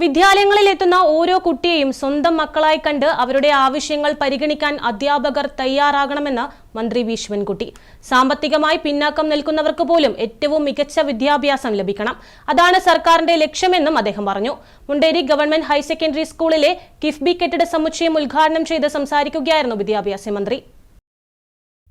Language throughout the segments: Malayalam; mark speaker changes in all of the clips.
Speaker 1: വിദ്യാലയങ്ങളിൽ എത്തുന്ന ഓരോ കുട്ടിയെയും സ്വന്തം മക്കളായി കണ്ട് അവരുടെ ആവശ്യങ്ങൾ പരിഗണിക്കാൻ അധ്യാപകർ തയ്യാറാകണമെന്ന് മന്ത്രി വി. സാമ്പത്തികമായി പിന്നാക്കം നിൽക്കുന്നവർക്ക് പോലും ഏറ്റവും മികച്ച വിദ്യാഭ്യാസം ലഭിക്കണം. അതാണ് സർക്കാരിന്റെ ലക്ഷ്യമെന്നും അദ്ദേഹം പറഞ്ഞു. മുണ്ടേരി ഗവൺമെന്റ് ഹയർ സെക്കൻഡറി സ്കൂളിലെ കിഫ്ബി കെട്ടിട സമുച്ചയം ഉദ്ഘാടനം ചെയ്ത് സംസാരിക്കുകയായിരുന്നു വിദ്യാഭ്യാസ മന്ത്രി.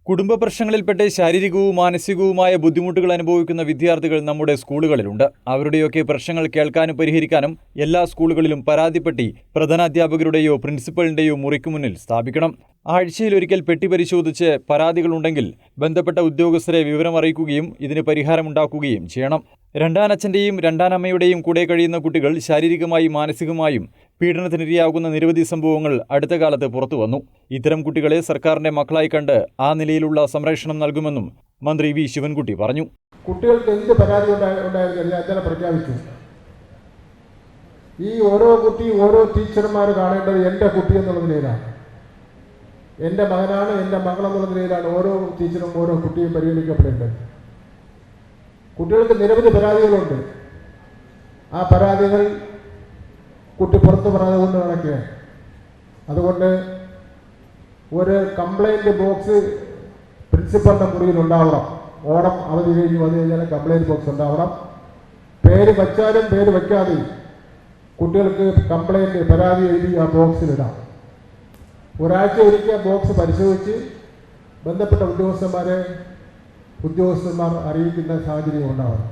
Speaker 2: കുടുംബ പ്രശ്നങ്ങളിൽപ്പെട്ട് ശാരീരികവും മാനസികവുമായ ബുദ്ധിമുട്ടുകൾ അനുഭവിക്കുന്ന വിദ്യാർത്ഥികൾ നമ്മുടെ സ്കൂളുകളിലുണ്ട്. അവരുടെയൊക്കെ പ്രശ്നങ്ങൾ കേൾക്കാനും പരിഹരിക്കാനും എല്ലാ സ്കൂളുകളിലും പരാതിപ്പെട്ടി പ്രധാനാധ്യാപകരുടെയോ പ്രിൻസിപ്പലിന്റെയോ മുറിക്ക് മുന്നിൽ സ്ഥാപിക്കണം. ആഴ്ചയിലൊരിക്കൽ പെട്ടി പരിശോധിച്ച് പരാതികളുണ്ടെങ്കിൽ ബന്ധപ്പെട്ട ഉദ്യോഗസ്ഥരെ വിവരം അറിയിക്കുകയും ഇതിന് പരിഹാരമുണ്ടാക്കുകയും ചെയ്യണം. രണ്ടാനച്ഛന്റെയും രണ്ടാനമ്മയുടെയും കൂടെ കഴിയുന്ന കുട്ടികൾ ശാരീരികമായും മാനസികമായും പീഡനത്തിനിരയാകുന്ന നിരവധി സംഭവങ്ങൾ അടുത്ത കാലത്ത് പുറത്തു വന്നു. ഇത്തരം കുട്ടികളെ സർക്കാരിന്റെ മക്കളായി കണ്ട് ആ നിലയിലുള്ള സംരക്ഷണം നൽകുമെന്നും മന്ത്രി വി. ശിവൻകുട്ടി പറഞ്ഞു.
Speaker 3: കുട്ടികൾക്ക് എന്ത് പരാതി പ്രഖ്യാപിച്ചു. ഈ ഓരോ കുട്ടിയും ഓരോ ടീച്ചർമാർ കാണേണ്ടത് എന്റെ കുട്ടി എന്നുള്ള നിലയിലാണ്. എന്റെ മകനാണ് എന്റെ മകളെന്നുള്ള നിലയിലാണ് ഓരോ ടീച്ചറും ഓരോ കുട്ടിയും പരിഗണിക്കപ്പെടേണ്ടത്. കുട്ടികൾക്ക് നിരവധി പരാതികളുണ്ട്. ആ പരാതികൾ കുട്ടി പുറത്ത് പറയാതെ കൊണ്ട് നടക്കുകയാണ് അതുകൊണ്ട് ഒരു കംപ്ലൈന്റ് ബോക്സ് പ്രിൻസിപ്പലിന്റെ മുറിയിൽ ഉണ്ടാവണം. ഓണം അവധി കഴിഞ്ഞ് വന്നു കഴിഞ്ഞാൽ കംപ്ലൈന്റ് ബോക്സ് ഉണ്ടാവണം. പേര് വച്ചാലും പേര് വയ്ക്കാതെയും കുട്ടികൾക്ക് കംപ്ലൈന്റ് പരാതി എഴുതി ആ ബോക്സിലിടാം ഒരാഴ്ച ഒരിക്കൽ ബോക്സ് പരിശോധിച്ച് ബന്ധപ്പെട്ട ഉദ്യോഗസ്ഥന്മാരെ ഉദ്യോഗസ്ഥന്മാർ അറിയിക്കുന്ന സാഹചര്യം ഉണ്ടാവണം.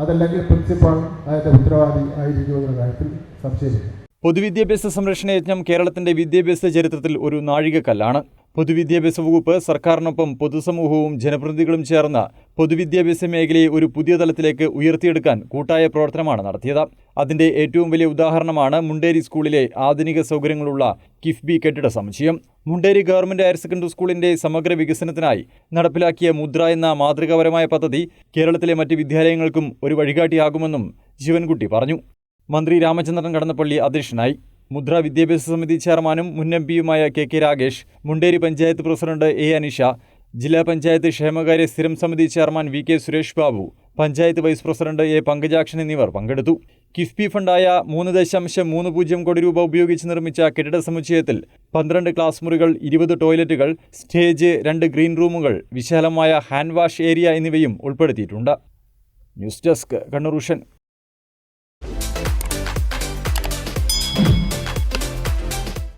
Speaker 3: അതല്ലെങ്കിൽ പ്രിൻസിപ്പാൾ അതിന്റെ ഉത്തരവാദി ആയിരിക്കുമെന്ന കാര്യത്തിൽ സംശയമില്ല.
Speaker 2: പൊതുവിദ്യാഭ്യാസ സംരക്ഷണ യജ്ഞം കേരളത്തിന്റെ വിദ്യാഭ്യാസ ചരിത്രത്തിൽ ഒരു നാഴികക്കല്ലാണ്. പൊതുവിദ്യാഭ്യാസ വകുപ്പ് സർക്കാരിനൊപ്പം പൊതുസമൂഹവും ജനപ്രതിനിധികളും ചേർന്ന് പൊതുവിദ്യാഭ്യാസ മേഖലയെ ഒരു പുതിയ തലത്തിലേക്ക് ഉയർത്തിയെടുക്കാൻ കൂട്ടായ പ്രവർത്തനമാണ് നടത്തിയത്. അതിന്റെ ഏറ്റവും വലിയ ഉദാഹരണമാണ് മുണ്ടേരി സ്കൂളിലെ ആധുനിക സൗകര്യങ്ങളുള്ള കിഫ്ബി കെട്ടിട സമുച്ചയം. മുണ്ടേരി ഗവൺമെന്റ് ഹയർ സെക്കൻഡറി സ്കൂളിന്റെ സമഗ്ര വികസനത്തിനായി നടപ്പിലാക്കിയ മുദ്ര എന്ന മാതൃകാപരമായ പദ്ധതി കേരളത്തിലെ മറ്റ് വിദ്യാലയങ്ങൾക്കും ഒരു വഴികാട്ടിയാകുമെന്നും ശിവൻകുട്ടി പറഞ്ഞു. മന്ത്രി രാമചന്ദ്രൻ കടന്നപ്പള്ളി അധ്യക്ഷനായി. മുദ്ര വിദ്യാഭ്യാസ സമിതി ചെയർമാനും മുൻ M പിയുമായ K K Ragesh Munderi panchayat president A Anisha ജില്ലാ പഞ്ചായത്ത് ക്ഷേമകാര്യ സ്ഥിരം സമിതി chairman V K Suresh Babu panchayat vice president A Pankajakshan എന്നിവർ പങ്കെടുത്തു. കിഫ്ബി ഫണ്ടായ മൂന്ന് ദശാംശം മൂന്ന് പൂജ്യം കോടി രൂപ ഉപയോഗിച്ച് നിർമ്മിച്ച കെട്ടിട സമുച്ചയത്തിൽ പന്ത്രണ്ട് ക്ലാസ് മുറികൾ ഇരുപത് ടോയ്ലറ്റുകൾ സ്റ്റേജ് രണ്ട് ഗ്രീൻ റൂമുകൾ വിശാലമായ ഹാൻഡ് വാഷ് ഏരിയ എന്നിവയും ഉൾപ്പെടുത്തിയിട്ടുണ്ട്. News desk Kannur